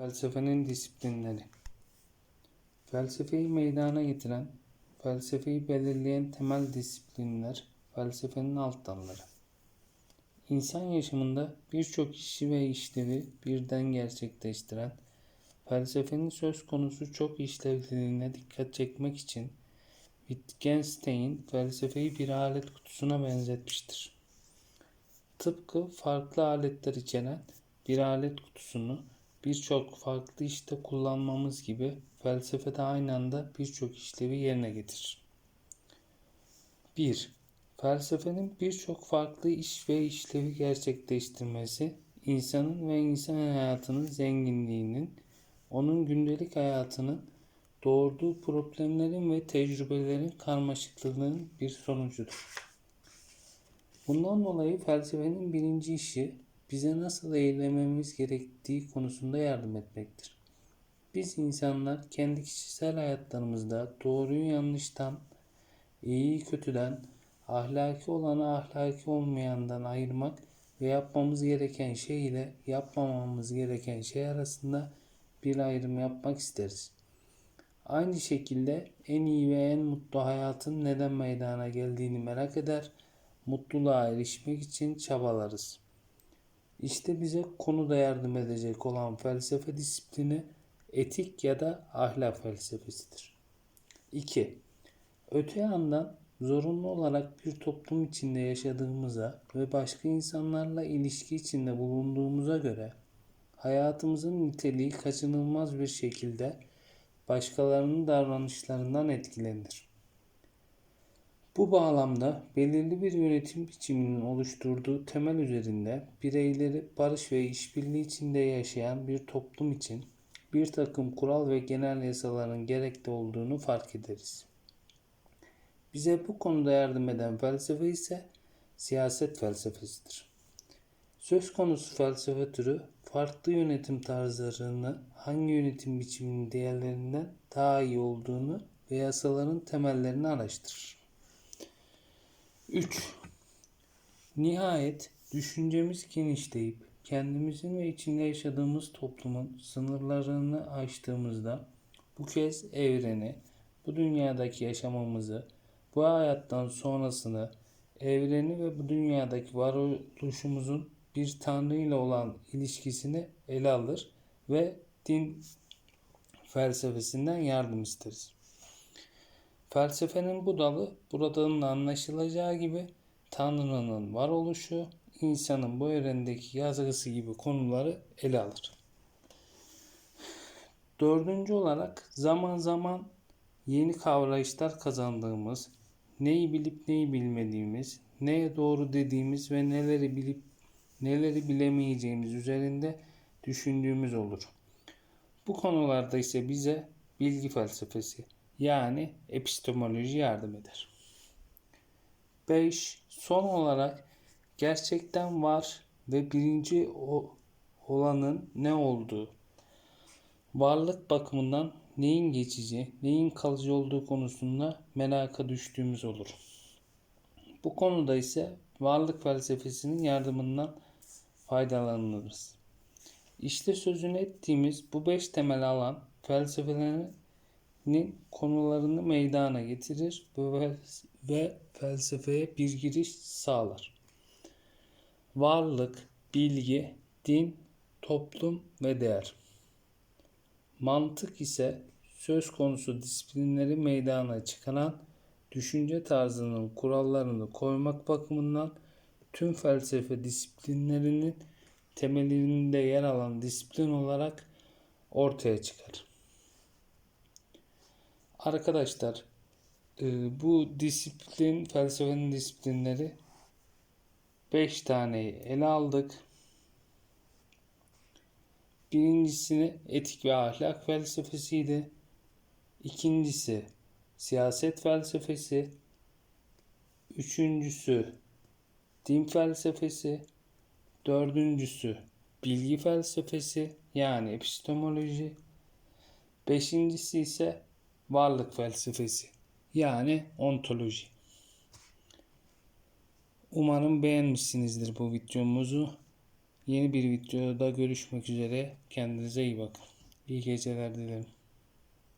Felsefenin disiplinleri Felsefeyi meydana getiren, felsefeyi belirleyen temel disiplinler felsefenin alt dalları. İnsan yaşamında birçok işi ve işlevi birden gerçekleştiren, felsefenin söz konusu çok işlevliliğine dikkat çekmek için Wittgenstein felsefeyi bir alet kutusuna benzetmiştir. Tıpkı farklı aletler içeren bir alet kutusunu birçok farklı işte kullanmamız gibi felsefe de aynı anda birçok işlevi yerine getirir. 1. Felsefenin birçok farklı iş ve işlevi gerçekleştirmesi, insanın ve insan hayatının zenginliğinin, onun gündelik hayatının doğurduğu problemlerin ve tecrübelerin karmaşıklığının bir sonucudur. Bundan dolayı felsefenin birinci işi bize nasıl eğlenmemiz gerektiği konusunda yardım etmektir. Biz insanlar kendi kişisel hayatlarımızda doğruyu yanlıştan, iyiyi kötüden, ahlaki olanı ahlaki olmayandan ayırmak ve yapmamız gereken şey ile yapmamamız gereken şey arasında bir ayrım yapmak isteriz. Aynı şekilde en iyi ve en mutlu hayatın neden meydana geldiğini merak eder, mutluluğa erişmek için çabalarız. İşte bize konuda yardım edecek olan felsefe disiplini etik ya da ahlak felsefesidir. 2. Öte yandan zorunlu olarak bir toplum içinde yaşadığımıza ve başka insanlarla ilişki içinde bulunduğumuza göre hayatımızın niteliği kaçınılmaz bir şekilde başkalarının davranışlarından etkilenir. Bu bağlamda belirli bir yönetim biçiminin oluşturduğu temel üzerinde bireyleri barış ve işbirliği içinde yaşayan bir toplum için bir takım kural ve genel yasaların gerekli olduğunu fark ederiz. Bize bu konuda yardım eden felsefe ise siyaset felsefesidir. Söz konusu felsefe türü farklı yönetim tarzlarını hangi yönetim biçiminin diğerlerinden daha iyi olduğunu ve yasaların temellerini araştırır. 3. Nihayet düşüncemiz genişleyip kendimizin ve içinde yaşadığımız toplumun sınırlarını aştığımızda bu kez evreni, bu dünyadaki yaşamamızı, bu hayattan sonrasını, evreni ve bu dünyadaki varoluşumuzun bir tanrı ile olan ilişkisini ele alır ve din felsefesinden yardım isteriz. Felsefenin bu dalı buradan da anlaşılacağı gibi Tanrı'nın varoluşu, insanın bu evrendeki yazgısı gibi konuları ele alır. Dördüncü olarak zaman zaman yeni kavrayışlar kazandığımız, neyi bilip neyi bilmediğimiz, neye doğru dediğimiz ve neleri bilip neleri bilemeyeceğimiz üzerinde düşündüğümüz olur. Bu konularda ise bize bilgi felsefesi yani epistemoloji yardım eder. 5. Son olarak gerçekten var ve birinci olanın ne olduğu, varlık bakımından neyin geçici, neyin kalıcı olduğu konusunda meraka düştüğümüz olur. Bu konuda ise varlık felsefesinin yardımından faydalanırız. İşte sözünü ettiğimiz bu beş temel alan felsefenin konularını meydana getirir ve felsefeye bir giriş sağlar. Varlık, bilgi, din, toplum ve değer. Mantık ise söz konusu disiplinleri meydana çıkaran düşünce tarzının kurallarını koymak bakımından tüm felsefe disiplinlerinin temelinde yer alan disiplin olarak ortaya çıkar. Arkadaşlar e, bu disiplin felsefenin disiplinleri 5 taneyi ele aldık. Birincisini etik ve ahlak felsefesiydi. İkincisi siyaset felsefesi. Üçüncüsü din felsefesi. Dördüncüsü bilgi felsefesi yani epistemoloji. Beşincisi ise varlık felsefesi yani ontoloji. Umarım beğenmişsinizdir bu videomuzu. Yeni bir videoda görüşmek üzere. Kendinize iyi bakın. İyi geceler dilerim.